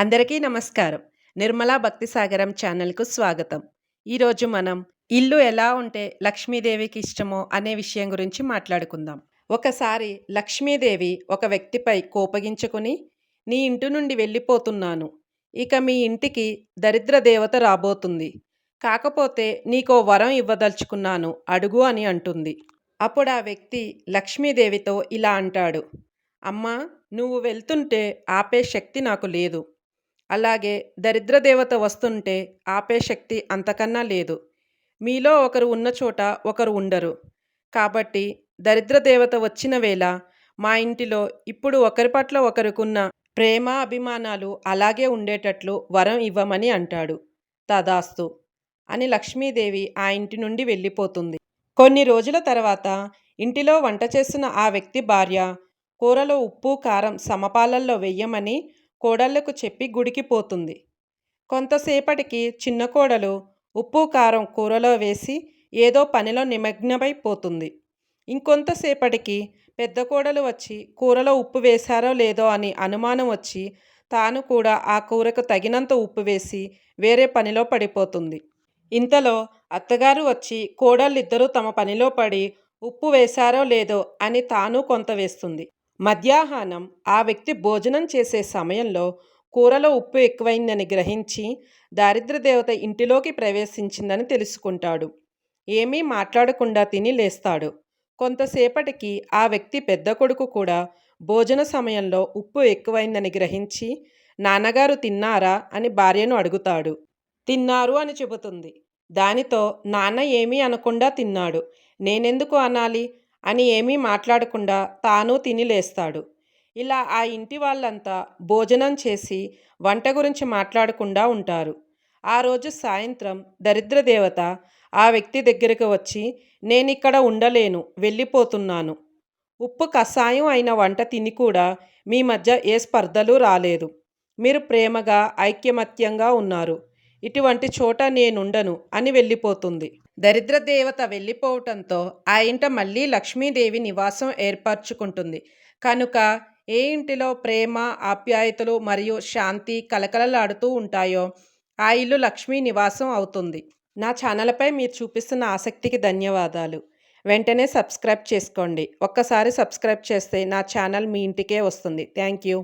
అందరికీ నమస్కారం. నిర్మలా భక్తి సాగరం ఛానల్కు స్వాగతం. ఈరోజు మనం ఇల్లు ఎలా ఉంటే లక్ష్మీదేవికి ఇష్టమో అనే విషయం గురించి మాట్లాడుకుందాం. ఒకసారి లక్ష్మీదేవి ఒక వ్యక్తిపై కోపగించుకుని నీ ఇంటి నుండి వెళ్ళిపోతున్నాను. ఇక మీ ఇంటికి దరిద్ర దేవత రాబోతుంది. కాకపోతే నీకో వరం ఇవ్వదలుచుకున్నాను. అడుగు అని అంటుంది. అప్పుడు ఆ వ్యక్తి లక్ష్మీదేవితో ఇలా అంటాడు. అమ్మా నువ్వు వెళ్తుంటే ఆపే శక్తి నాకు లేదు. అలాగే దరిద్ర దేవత వస్తుంటే ఆపే శక్తి అంతకన్నా లేదు. మీలో ఒకరు ఉన్న చోట ఒకరు ఉండరు. కాబట్టి దరిద్ర దేవత వచ్చిన వేళ మా ఇంటిలో ఇప్పుడు ఒకరి పట్ల ఒకరికున్న ప్రేమ అభిమానాలు అలాగే ఉండేటట్లు వరం ఇవ్వమని అంటాడు. తదాస్తు. అని లక్ష్మీదేవి ఆ ఇంటి నుండి వెళ్ళిపోతుంది. కొన్ని రోజుల తర్వాత ఇంటిలో వంట చేస్తున్న ఆ వ్యక్తి భార్య కూరలో ఉప్పు కారం సమపాలల్లో వెయ్యమని కోడళ్ళకు చెప్పి గుడికి పోతుంది. కొంతసేపటికి చిన్న కోడలు ఉప్పు కారం కూరలో వేసి ఏదో పనిలో నిమగ్నమైపోతుంది ఇంకొంతసేపటికి పెద్ద కోడలు వచ్చి కూరలో ఉప్పు వేశారో లేదో అని అనుమానం వచ్చి తాను కూడా ఆ కూరకు తగినంత ఉప్పు వేసి వేరే పనిలో పడిపోతుంది. ఇంతలో అత్తగారు వచ్చి కోడళ్ళిద్దరూ తమ పనిలో పడి ఉప్పు వేశారో లేదో అని తాను కొంత వేస్తుంది. మధ్యాహ్నం ఆ వ్యక్తి భోజనం చేసే సమయంలో కూరలో ఉప్పు ఎక్కువైందని గ్రహించి దారిద్రదేవత ఇంటిలోకి ప్రవేశించిందని తెలుసుకుంటాడు. ఏమీ మాట్లాడకుండా తిని లేస్తాడు. కొంతసేపటికి ఆ వ్యక్తి పెద్ద కొడుకు కూడా భోజన సమయంలో ఉప్పు ఎక్కువైందని గ్రహించి నాన్నగారు తిన్నారా? అని భార్యను అడుగుతాడు. తిన్నారు అని చెబుతుంది. దానితో నాన్న ఏమీ అనకుండా తిన్నాడు. నేనెందుకు అనాలి? అని ఏమీ మాట్లాడకుండా తాను తిని లేస్తాడు. ఇలా ఆ ఇంటి వాళ్ళంతా భోజనం చేసి వంట గురించి మాట్లాడకుండా ఉంటారు. ఆ రోజు సాయంత్రం దరిద్ర దేవత ఆ వ్యక్తి దగ్గరకు వచ్చి నేనిక్కడ ఉండలేను వెళ్ళిపోతున్నాను. ఉప్పు కషాయం అయిన వంట తిని కూడా మీ మధ్య ఏ స్పర్ధలు రాలేదు. మీరు ప్రేమగా ఐక్యమత్యంగా ఉన్నారు. ఇటువంటి చోట నేనుండను అని వెళ్ళిపోతుంది. దరిద్ర దేవత వెళ్ళిపోవటంతో ఆ ఇంట మళ్ళీ లక్ష్మీదేవి నివాసం ఏర్పరచుకుంటుంది. కనుక ఏ ఇంటిలో ప్రేమ ఆప్యాయతలు మరియు శాంతి కలకలలాడుతూ ఉంటాయో ఆ ఇల్లు లక్ష్మీ నివాసం అవుతుంది. నా ఛానల్పై మీరు చూపిస్తున్న ఆసక్తికి ధన్యవాదాలు. వెంటనే సబ్స్క్రైబ్ చేసుకోండి. ఒక్కసారి సబ్స్క్రైబ్ చేస్తే నా ఛానల్ మీ ఇంటికే వస్తుంది. Thank you.